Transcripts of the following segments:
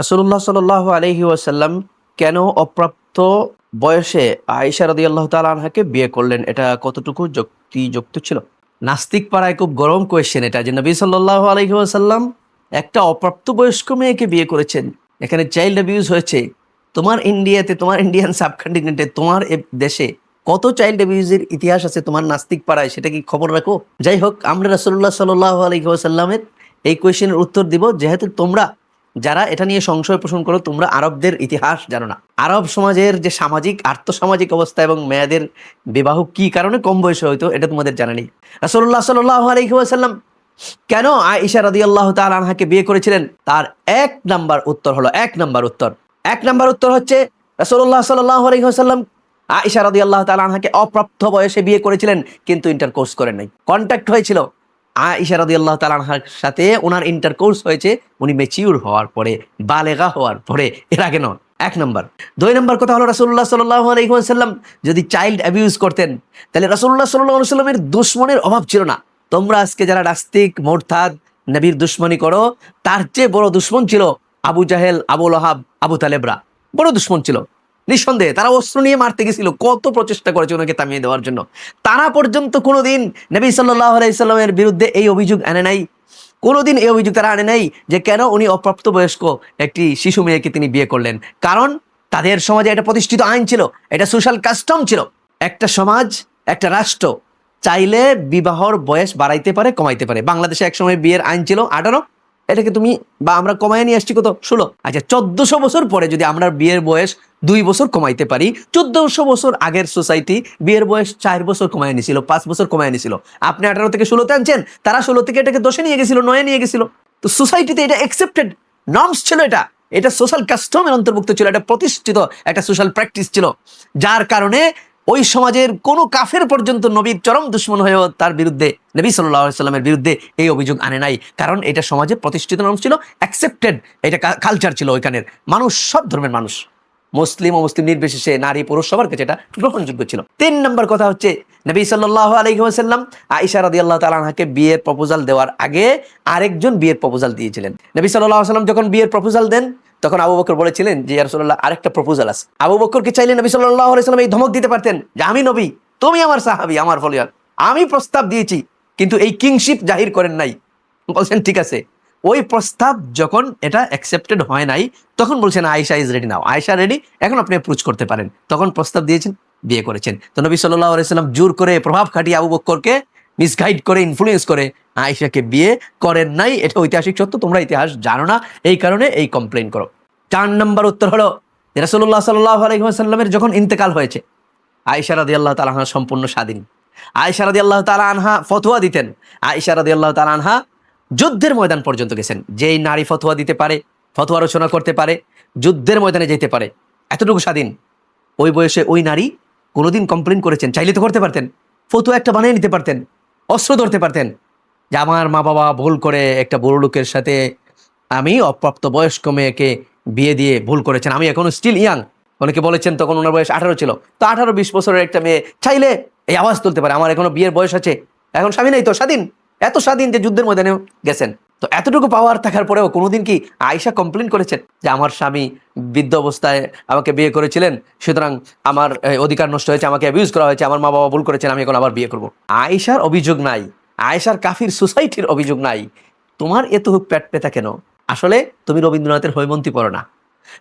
রসুল্লাহ সাল আলহি ওয়াসাল্লাম কেন অপ্রাপ্ত বয়সে আয়েশা রদি আল্লাহ তালাহাকে বিয়ে করলেন? এটা কতটুকু যুক্তিযুক্ত ছিল? নাস্তিক পাড়ায় খুব গরম কোয়েশ্চেন এটা যে নবী সাল্লাহ আলহি ওয়াসাল্লাম একটা অপ্রাপ্ত বয়স্ক মেয়েকে বিয়ে করেছেন। এখানে চাইল্ড অ্যাবিউজ হয়েছে। তোমার ইন্ডিয়াতে, তোমার ইন্ডিয়ান সাবকন্টিনেন্টে তোমার দেশে কত চাইল্ড অ্যাবিউজের ইতিহাস আছে তোমার নাস্তিক পাড়ায়? সেটা কি খবর রাখো? যাই হোক, আমরা রসুল্লাহ সাল্লাহ আলহিহাসাল্লামের এই কোয়েশ্চেনের উত্তর দিব। যেহেতু তোমরা যারা এটা নিয়ে সংশয় পোষণ করো, তোমরা আরবদের ইতিহাস জানো না। আরব সমাজের যে সামাজিক, আর্থসামাজিক অবস্থা এবং মেয়েদের বিবাহ কি কারণে কম বয়সে হইতো এটা তোমাদের জানা নেই। রসুল্লাহ সাল্লাহ আলহিহাসাল্লাম কেন আয়েশা রাদি আল্লাহ আনহাকে বিয়ে করেছিলেন? তার এক নাম্বার উত্তর হলো, এক নাম্বার উত্তর। এক নাম্বার উত্তর হচ্ছে রসুল্লাহ সাল্লাহ আলহিহাসাল্লাম আয়েশা আল্লাহ আনহাকে অপ্রাপ্ত বয়সে বিয়ে করেছিলেন, কিন্তু ইন্টার কোর্স করেন নাই। কন্ট্যাক্ট হয়েছিল। আয়েশা রাদি আল্লাহ তালানহার সাথে ওনার ইন্টার কোর্স হয়েছে, উনি মেচিউর হওয়ার পরে, বালেগা হওয়ার পরে, এর আগে নয় এক নম্বর। দুই নম্বর কথা হলো রাসুল্লাহ সাল্লাহ আলহিহাসাল্লাম যদি চাইল্ড অ্যাবিউজ করতেন, তাহলে রাসুল্লাহ সাল্লাহ সাল্লামের দুশ্মনের অভাব ছিল না। তোমরা আজকে যারা নাস্তিক মোরথাদ নবীর দুশ্মনী করো, তার চেয়ে বড় দুশ্মন ছিল আবু জাহেল আবুল আহাব আবু তালেবরা। বড় দুশ্মন ছিল। নিঃসন্দেহে তারা অস্ত্র নিয়ে মারতে গেছিল। কত প্রচেষ্টা করেছে ওনাকে থামিয়ে দেওয়ার জন্য। তারা পর্যন্ত কোনোদিন নবী সাল্লাহ আলাইসাল্লামের বিরুদ্ধে এই অভিযোগ আনে নাই। কোনোদিন এই অভিযোগ তারা আনে নাই যে কেন উনি অপ্রাপ্ত বয়স্ক একটি শিশু মেয়েকে তিনি বিয়ে করলেন। কারণ তাদের সমাজে এটা প্রতিষ্ঠিত আইন ছিল, এটা সোশ্যাল কাস্টম ছিল। একটা সমাজ, একটা রাষ্ট্র চাইলে বিবাহর বয়স বাড়াইতে পারে, কমাইতে পারে। বাংলাদেশে একসময় বিয়ের আইন ছিল আঠারো এটাকে তুমি বা আমরা কমায় নিয়ে আসছি কত? ষোলো। আচ্ছা চোদ্দশো বছর পরে যদি আমরা বিয়ের বয়স দুই বছর কমাইতে পারি, চোদ্দশো বছর আগের সোসাইটি বিয়ের বয়স চার বছর কমায় নিছিল, পাঁচ বছর কমায় নিছিল। আপনি আঠারো থেকে ষোলোতে আনছেন, তারা ষোলো থেকে এটাকে দশে নিয়ে গেছিল, নয়ে নিয়ে গেছিল। তো সোসাইটিতে এটা অ্যাকসেপ্টেড নর্মস ছিল এটা। এটা সোশ্যাল কাস্টমের অন্তর্ভুক্ত ছিল, এটা প্রতিষ্ঠিত একটা সোশ্যাল প্র্যাকটিস ছিল। যার কারণে ওই সমাজের কোনো কাফের পর্যন্ত নবীর চরম দুশ্মন হয়েও তার বিরুদ্ধে, নবী সাল্লাহ সাল্লামের বিরুদ্ধে এই অভিযোগ আনে নাই। কারণ এটা সমাজে প্রতিষ্ঠিত নাম ছিল অ্যাকসেপ্টেড এটা কালচার ছিল ওইখানের। মানুষ সব ধর্মের মানুষ। মুসলিম ও মুসলিম নির্বিশেষে নারী পুরুষ সবার কাছে এটা গ্রহণযোগ্য ছিল। তিন নম্বর কথা হচ্ছে, নবী সাল্লাহ আলহিহাসাল্লাম আইসা রদি আল্লাহ তালাহাকে বিয়ের প্রপোজাল দেওয়ার আগে আরেকজন বিয়ের প্রপোজাল দিয়েছিলেন। নবী সাল্লাহ সাল্লাম যখন বিয়ের প্রপোজাল দেন তখন আবু বকর বলেছিলেন যে ইয়ারসোল্লাহ আরেকটা প্রপোজাল আছে। আবু বকরকে চাইলে নবী সাল্লাহ আলাইসাল্লাম এই ধমক দিতে পারতেন? যে, আমি নবী, তুমি আমার সাহাবি, আমার ফলিয়ার আমি প্রস্তাব দিয়েছি, কিন্তু এই কিংশিপ জাহির করেন নাই। বলছেন, ঠিক আছে। ওই প্রস্তাব যখন এটা অ্যাকসেপ্টেড হয় নাই, তখন বলছেন Aisha is ready now Aisha ready এখন আপনি অ্যাপ্রোচ করতে পারেন। তখন প্রস্তাব দিয়েছেন, বিয়ে করেছেন। তো নবী সাল্লাহ আলাইসাল্লাম জোর করে প্রভাব খাটিয়ে আবু বক্করকে মিসগাইড করে ইনফ্লুয়েন্স করে আয়েশাকে বিয়ে করেন নাই। এটা ঐতিহাসিক সত্য, তোমরা ইতিহাস জানো না। এই কারণে এই কমপ্লেন করো। চার নম্বর উত্তর হলো রসুল্লাহ সাল্লাহ যখন ইন্তেকাল হয়েছে, আয়েশা রাদি আল্লাহ তালাহা সম্পূর্ণ স্বাধীন। আয়েশা রাদি আল্লাহ তালা আনহা ফতোয়া দিতেন। আয়েশা রাদি আল্লাহ তালা আনহা যুদ্ধের ময়দান পর্যন্ত গেছেন। যেই নারী ফতোয়া দিতে পারে, ফতোয়া রচনা করতে পারে, যুদ্ধের ময়দানে যেতে পারে, এতটুকু স্বাধীন। ওই বয়সে ওই নারী কোনোদিন কমপ্লেন করেছেন, চাইলে তো করতে পারতেন, ফতুয়া একটা বানিয়ে নিতে পারতেন। অস্ত্র ধরতে পারতেন। যে আমার মা বাবা ভুল করে একটা বড় লোকের সাথে আমি অপ্রাপ্ত বয়স্ক মেয়েকে বিয়ে দিয়ে ভুল করেছেন। আমি এখনও স্টিল ইয়াং অনেকে বলেছেন তখন ওনার বয়স আঠারো ছিল। তো আঠারো বিশ বছরের একটা মেয়ে চাইলে এই আওয়াজ তুলতে পারে। আমার এখনও বিয়ের বয়স আছে। এখন স্বামী নেই তো, স্বাধীন। এত স্বাধীন যে যুদ্ধের ময়দানে গেছেন। তো এতটুকু পাওয়ার থাকার পরেও কোনোদিন কি আয়সা কমপ্লেন করেছেন যে আমার স্বামী বৃদ্ধ অবস্থায় আমাকে বিয়ে করেছিলেন, সুতরাং আমার অধিকার নষ্ট হয়েছে, আমাকে অ্যাবিউজ করা হয়েছে, আমার মা বাবা ভুল করেছেন, আমি এখন আবার বিয়ে করব। আয়েশার অভিযোগ নাই। আয়েশার কাফির সোসাইটির অভিযোগ নাই। তোমার এত প্যাট পেতা কেন? আসলে তুমি রবীন্দ্রনাথের হৈমন্তী পড়ো না।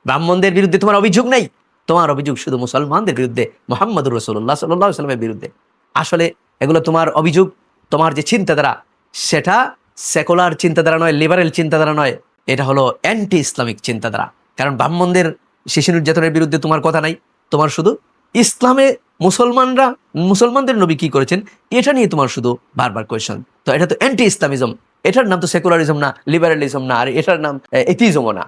ব্রাহ্মণদের বিরুদ্ধে তোমার অভিযোগ নেই। তোমার অভিযোগ শুধু মুসলমানদের বিরুদ্ধে, মোহাম্মদুর রসুল্লাহ সাল্লাহ সাল্লামের বিরুদ্ধে। আসলে এগুলো তোমার অভিযোগ, তোমার যে চিন্তাধারা সেটা সেকুলার চিন্তাধারা নয়, লিবারেল চিন্তাধারা নয়। এটা হলো অ্যান্টি ইসলামিক চিন্তাধারা। কারণ ব্রাহ্মণদের শিশু নির্যাতনের বিরুদ্ধে তোমার কথা নাই, তোমার শুধু ইসলামে মুসলমানরা, মুসলমানদের নবী কি করেছেন, এটা নিয়ে তোমার শুধু বারবার কোয়েশন তো এটা তো অ্যান্টি ইসলামিজম এটার নাম তো সেকুলারিজম না লিবারালিজম না, আর এটার নাম এথিজমও না।